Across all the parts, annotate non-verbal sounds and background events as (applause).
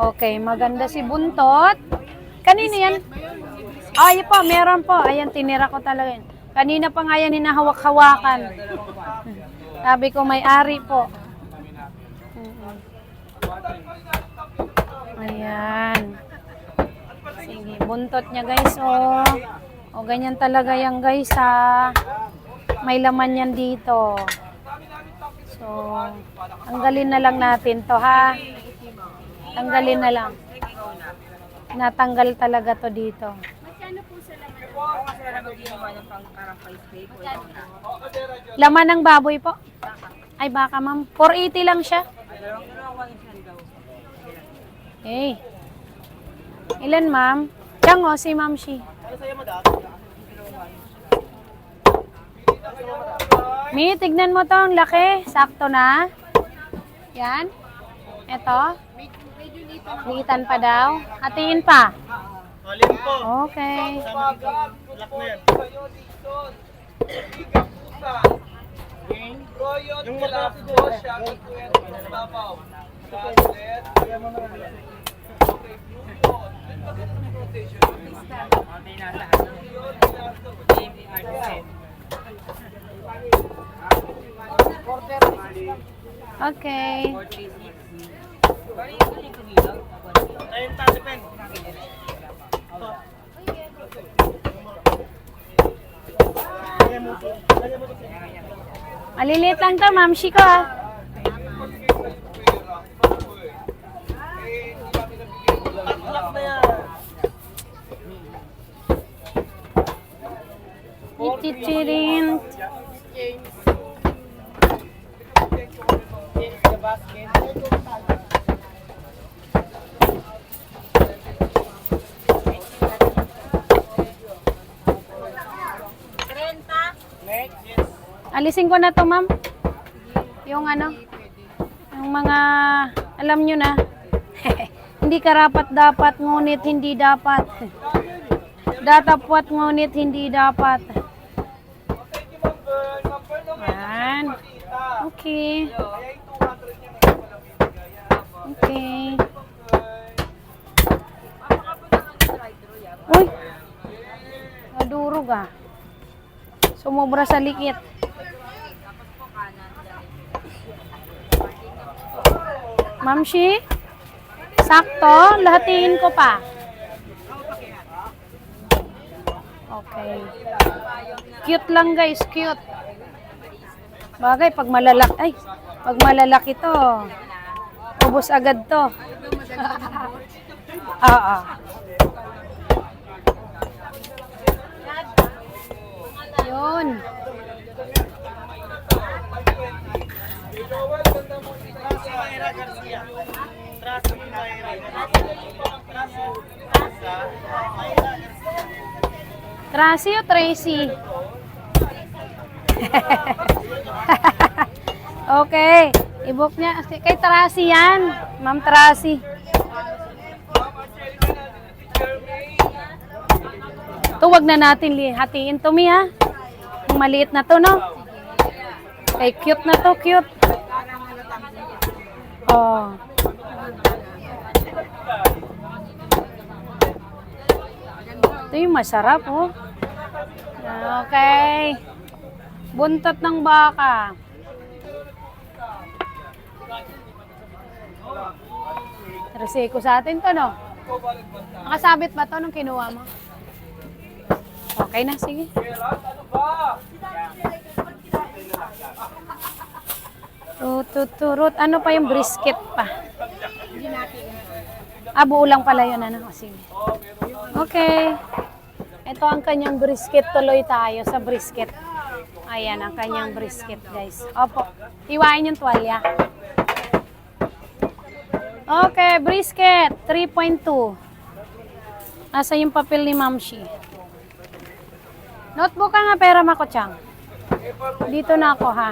Okay, maganda si Buntot. Kanino yan? Ay po, meron po. Ayan, tinira ko talaga yun. Kanina pa nga yan hinahawak-hawakan. (laughs) Sabi ko, may ari po. Ayan. Sige, buntot niya guys, oh. O, ganyan talaga yan guys, ha. May laman yan dito. So, tanggalin na lang natin to, ha. Tanggalin na lang. Natanggal talaga to dito. Laman ng baboy po. Ay baka ma'am, 480 lang siya. Okay. Ilan ma'am? Diyan o, si ma'am shi. Mi, tignan mo to, ang laki. Sakto na. Yan. Ito. Liitan pa daw. Hatiin pa. Alin po. Okay. Lock na yan. Yung ko, siya, babaw. Okay. Ayun, tasipen. Maliliit lang to, ma'am shi ko ah. Lock na yan. Alisin ko na to, ma'am. Yung ano, yung mga, alam nyo na. (laughs) hindi karapat dapat, ngunit hindi dapat. Datapwat, ngunit hindi dapat. Yan. Okay. Okay. Uy! Nadurog ah. Sumobra sa likit. Mamshi? Sakto? Lahatiin ko pa. Okay. Cute lang guys, cute. Bagay, pag malalaki, ay, pag malalaki to, ubos agad to. Oo. (laughs) Yun. Traso Mayra Tracy o Tracy? (laughs) okay. I-book niya. Kay Tracy yan. Ma'am Tracy. Ito, wag na natin hatiin to, Mi, ha? Ang maliit na to, no? Kay cute na to, cute. Oh. Ito yung masarap, oh. Okay. Buntot ng baka. Reseko sa atin to, no? Nakasabit ba to nung kinuha mo? Okay na, sige. Tututurut. Ano pa yung brisket pa? Ah, buo lang pala yun. Ano? O, sige. Okay. Ito ang kanyang brisket. Tuloy tayo sa brisket. Ayan ang kanyang brisket, guys. Opo. Iwain yung tuwalya. Okay, brisket. 3.2. Nasa yung papel ni Mamshi. Notebook ka nga pera makochang. Dito na ako ha.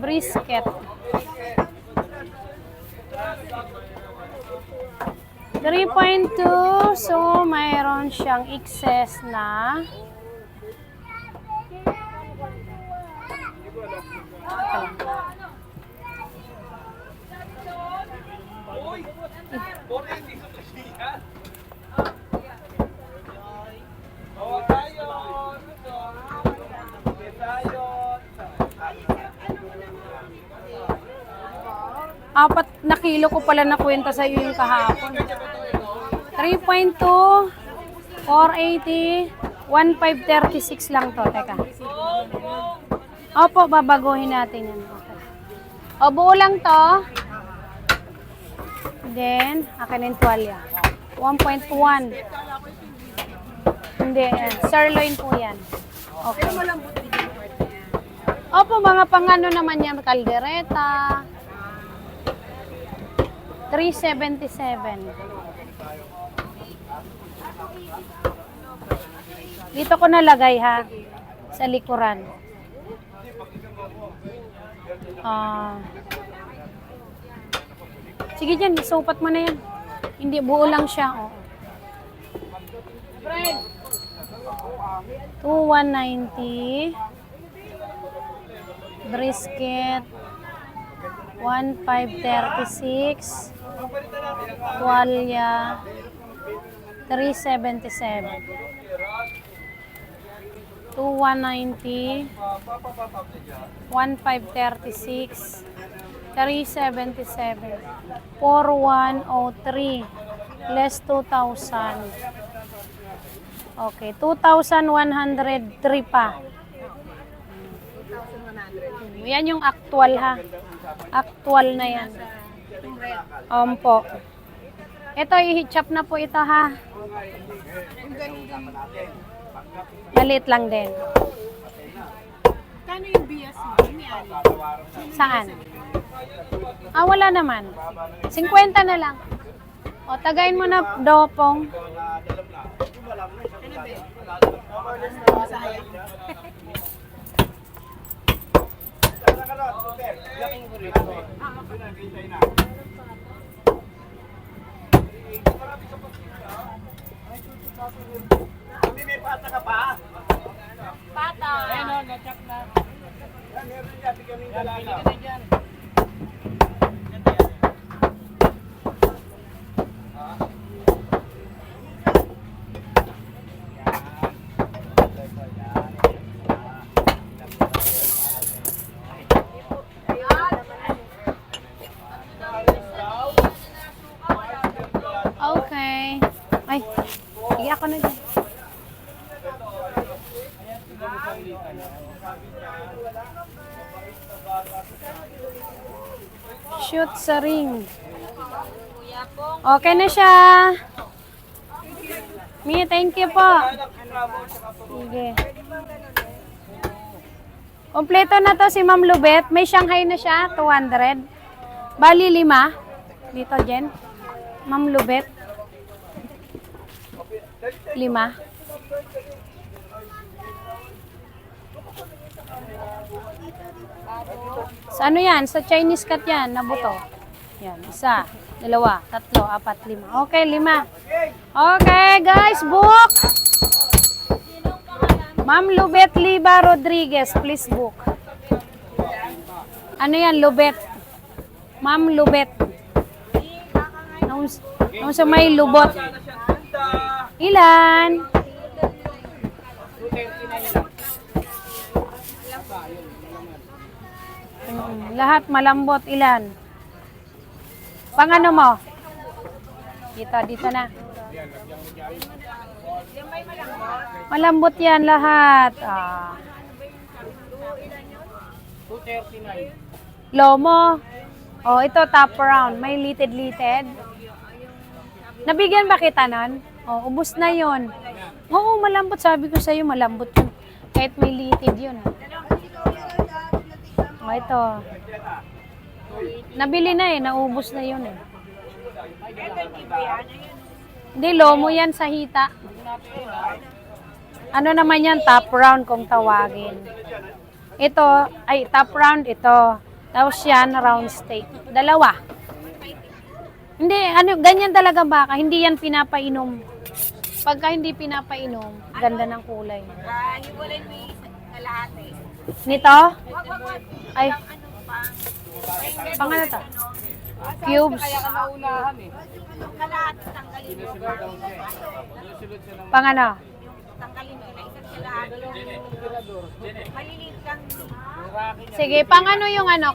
Brisket. 3.2. So, mayroon siyang excess na Bawa tayo. Okay tayo. Apat na kilo ko pala nakwenta sa iyo yung kahapon. 3.2, 480, 1536 lang to. Teka. Opo, babaguhin natin yan. Okay. O, buo lang to. Then, akin yung tuwalya. 1.1. Hindi, yan. Sirloin po yan. Okay. Opo, mga pangano naman yan. Kaldereta. 377. Dito ko nalagay ha. Sa likuran. Ah. sige dyan, isupat mo na yan. Hindi, buo lang siya. Oh. 2190 brisket 1536 tuwalya 377 2190 1536 377 4103 less 2000 Okay, 2,103 pa. Yan yung actual ha. Actual na yan. Ompo. Ito, i-chop na po ito ha. Maliit lang din. Kano yung bias mo? Ni Ali? Saan? Ah, wala naman. 50 na lang. O, tagayin mo na dopong. (laughs) Sayang. Hindi may pata ka pa. Pata. Ano, na-check na. Meron yan. Bigyan mo yung dalala. Okay. Shoot sa ring. Okay na siya. Mi, thank you po. Sige. Kompleto na to si Ma'am Lubet. May Shanghai na siya, 200. Bali, lima. Dito, Jen. Ma'am Lubet. Lima. Sa ano yan? Sa Chinese cut yan, na buto. Yan, isa, dalawa, tatlo, apat, lima. Okay, lima. Okay, guys, book! Ma'am Lubet Liba Rodriguez, please book. Ano yan, Lubet? Ma'am Lubet. Nung, sa may lubot. Ilan? Mm, lahat malambot. Ilan? Pang ano mo? Dito, dito na. Malambot yan lahat. Ah. 239. Lomo. Oh, ito top round. May litid-litid. Nabigyan ba kita nun? Oh, ubus na yon. Oo, malambot. Sabi ko sa'yo, malambot yun. Kahit may litid yun. Oh, ito. Nabili na eh. Naubos na yun eh. Hindi, lomo yan sa hita. Ano naman yan? Top round kung tawagin. Ito, ay top round ito. Tapos yan, round steak. Dalawa. Hindi, ano, ganyan talaga baka. Hindi yan pinapainom. Pagka hindi pinapainom, ganda ng kulay. Ah, hiwalay mo yung kalahati. Nito? Wag, wag, wag. Ay, Ano pa? pang ano to? Cubes. Kaya ka naunahan eh. Yung kalahati tanggalin Pang ano? Tanggalin ko na isa't kalahati. Maliliit lang. Sige, pang ano yung ano?